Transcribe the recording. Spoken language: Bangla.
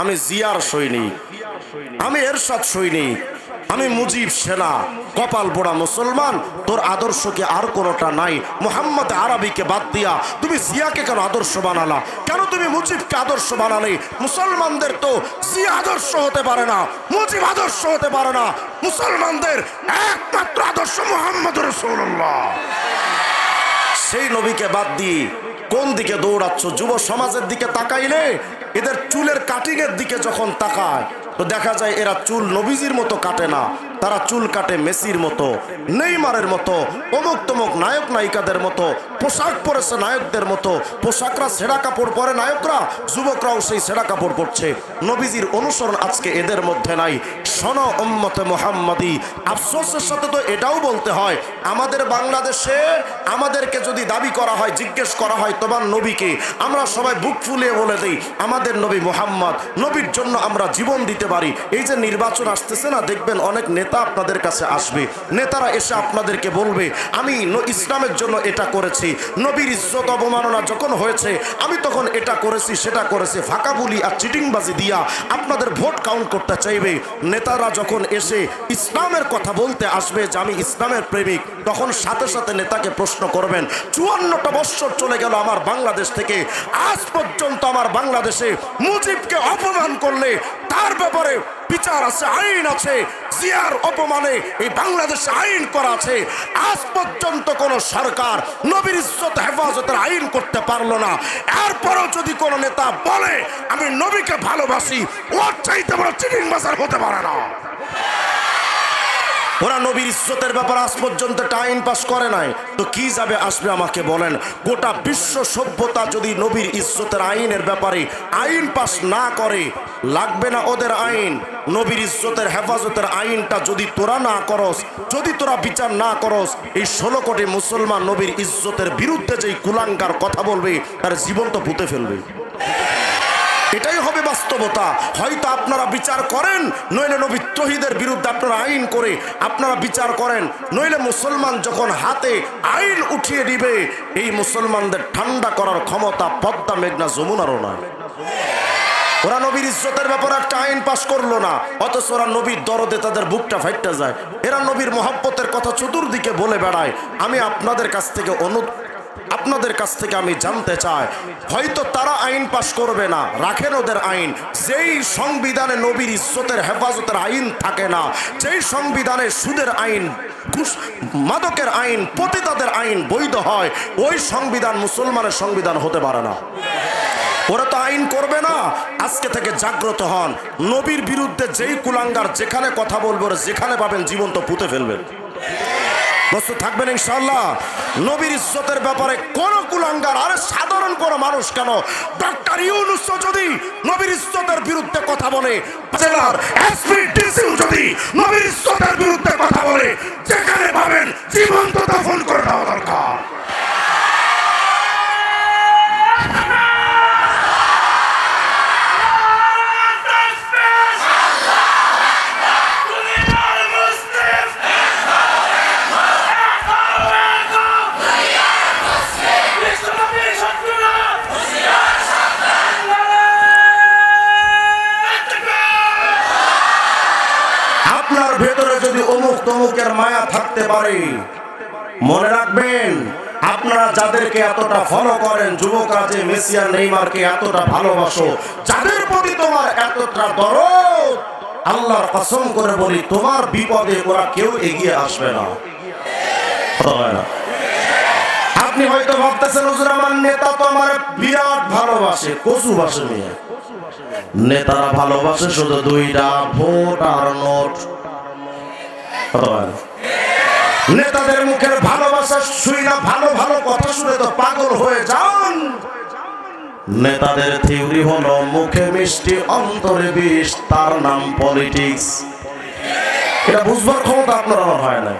আমি জিয়ার সৈনিক, আমি এরশাদ সৈনিক, আমি মুজিব সেনা, কপাল পোড়া মুসলমান, তোর আদর্শ কি আর কোনোটা নাই। মোহাম্মদ আরবিকে বাদ দিয়া তুমি জিয়াকে কেন আদর্শ বানালা? কেন তুমি মুজিবকে আদর্শ বানালে? মুসলমানদের তো জিয়া আদর্শ হতে পারে না, মুজিব আদর্শ হতে পারে না। মুসলমানদের একমাত্র আদর্শ মোহাম্মদ রসুল্লাহ সেই নবীকে বাদ দিয়ে কোন দিকে দৌড়াচ্ছ? যুব সমাজের দিকে তাকাইলে এদের চুলের কাটিং এর দিকে যখন তাকায়, তো দেখা যায় এরা চুল নবীজির মতো কাটে না। তারা চুল কাটে মেসির মতো, নেইমারের মতো, অমুক তমুক নায়ক নায়িকাদের মতো, পোশাক পরেছে নায়কদের মতো, পোশাকরা সেরা কাপড় পরে নায়করা, যুবকরাও সেই সেরা কাপড় পরছে। নবীজির অনুসরণ আজকে এদের মধ্যে নাই। সন উম্মতে মোহাম্মদী, আফসোসের সাথে তো এটাও বলতে হয়, আমাদের বাংলাদেশে আমাদেরকে যদি দাবি করা হয়, জিজ্ঞেস করা হয় তোমার নবীকে, আমরা সবাই বুক ফুলিয়ে বলে দিই, আমাদের নবী মোহাম্মদ, নবীর জন্য আমরা জীবন দিতে পারি। এই যে নির্বাচন আসতেছে না, দেখবেন অনেক নেতা আপনাদের কাছে আসবে, নেতারা এসে আপনাদেরকে বলবে, আমি ইসলামের জন্য এটা করেছি, নবীর ইজ্জত অবমাননা যখন হয়েছে, আমি তখন এটা করেছি, সেটা করেছি ফাঁকা বুলি আর চিটিংবাজি দিয়া আপনাদের ভোট কাউন্ট করতে চাইবে। নেতারা যখন এসে ইসলামের কথা বলতে আসবে যে আমি ইসলামের প্রেমিক, তখন সাথে সাথে নেতাকে প্রশ্ন করবেন, চুয়ান্নটা বৎসর চলে গেল আমার বাংলাদেশ থেকে, আজ পর্যন্ত আমার বাংলাদেশে মুজিবকে অপমান করলে তার ব্যাপারে বিচার আছে, আইন আছে, জিয়ার অপমানে এই বাংলাদেশে আইন করা আছে। আজ পর্যন্ত কোন সরকার নবীর ইজ্জত, হেফাজতের আইন করতে পারল না। এরপরও যদি কোন নেতা বলে, আমি নবীকে ভালোবাসি, ওর চাইতে বড় চিটিং বাজার হতে পারে না। ওরা নবীর ইজ্জতের ব্যাপার আজ পর্যন্ত একটা আইন পাস করে নাই। তো কি যাবে আসবে আমাকে বলেন? গোটা বিশ্ব সভ্যতা যদি নবীর ইজ্জতের আইনের ব্যাপারে আইন পাস না করে, লাগবে না ওদের আইন? নবীর ইজ্জতের হেফাজতের আইনটা যদি তোরা না করস, যদি তোরা বিচার না করস, এই ষোলো কোটি মুসলমান নবীর ইজ্জতের বিরুদ্ধে যেই কুলাঙ্কার কথা বলবে, তার জীবন তো পুঁতে ফেলবে। এটাই হবে বাস্তবতা। হয়তো আপনারা বিচার করেন, নইলে নবী তহিদের বিরুদ্ধে আপনারা আইন করে আপনারা বিচার করেন। নইলে মুসলমান যখন হাতে আইন উঠিয়ে দিবে, এই মুসলমানদের ঠান্ডা করার ক্ষমতা পদ্মা মেঘনা যমুনারও নয়। ওরা নবীর ইজ্জতের ব্যাপারে একটা আইন পাস করল না, অথচ ওরা নবীর দরদে তাদের বুকটা ফাইটটা যায়। এরা নবীর মহাব্বতের কথা চতুর্দিকে বলে বেড়ায়। আমি আপনাদের কাছ থেকে অনু আপনাদের কাছ থেকে আমি জানতে চাই। হয়তো তারা আইন পাশ করবে না। রাখেন ওদের আইন। যেই সংবিধানে নবীর ইজ্জতের হেফাজতের আইন থাকে না, যেই সংবিধানে সুদের আইন মাদকের আইন, পতিতাদের আইন বৈধ হয়, ওই সংবিধান মুসলমানের সংবিধান হতে পারে না। ওরা তো আইন করবে না। আজকে থেকে জাগ্রত হন। নবীর বিরুদ্ধে যেই কুলাঙ্গার যেখানে কথা বলবে, ওরা যেখানে পাবেন জীবন তো পুঁতে ফেলবেন। বস্তু থাকবেন ইনশাল্লাহ নবীর ইজ্জতের ব্যাপারে কোন কুলাঙ্গার, আর সাধারণ কোন মানুষ কেন? ডক্টর ইউনুস যদি নবীর ইজ্জতের বিরুদ্ধে কথা বলে, জেলার এসপি যদি নবীর ইজ্জতের বিরুদ্ধে কথা বলে, যেখানে পাবেন জীবন্ত দাফন তমুকের মায়া থাকতে পারে। মনে রাখবেন, আপনারা যাদেরকে এতটা ফলো করেন, যুবকরা যে মেসিয়া নেইমারকে এতটা ভালোবাসো, যাদের প্রতি তোমার এতটা দরদ, আল্লাহর কসম করে বলি, তোমার বিপদে ওরা কেউ এগিয়ে আসবে না। আপনি হয়তো ভাবতেছেন, হুজুর, আমার নেতা তো আমার বিরাট ভালোবাসে, কচু বাসে নিয়ে। নেতারা ভালোবাসে শুধু দুইটা, ভোট আর নোট। নেতাদের মুখের ভালোবাসা শুই না ভালো ভালো কথা শুনে তো পাগল হয়ে যান। নেতাদের থিওরি হলো, মুখে মিষ্টি, অন্তরে বিষ, তার নাম পলিটিক্স। এটা বুঝবার ক্ষমতা আপনার হয় না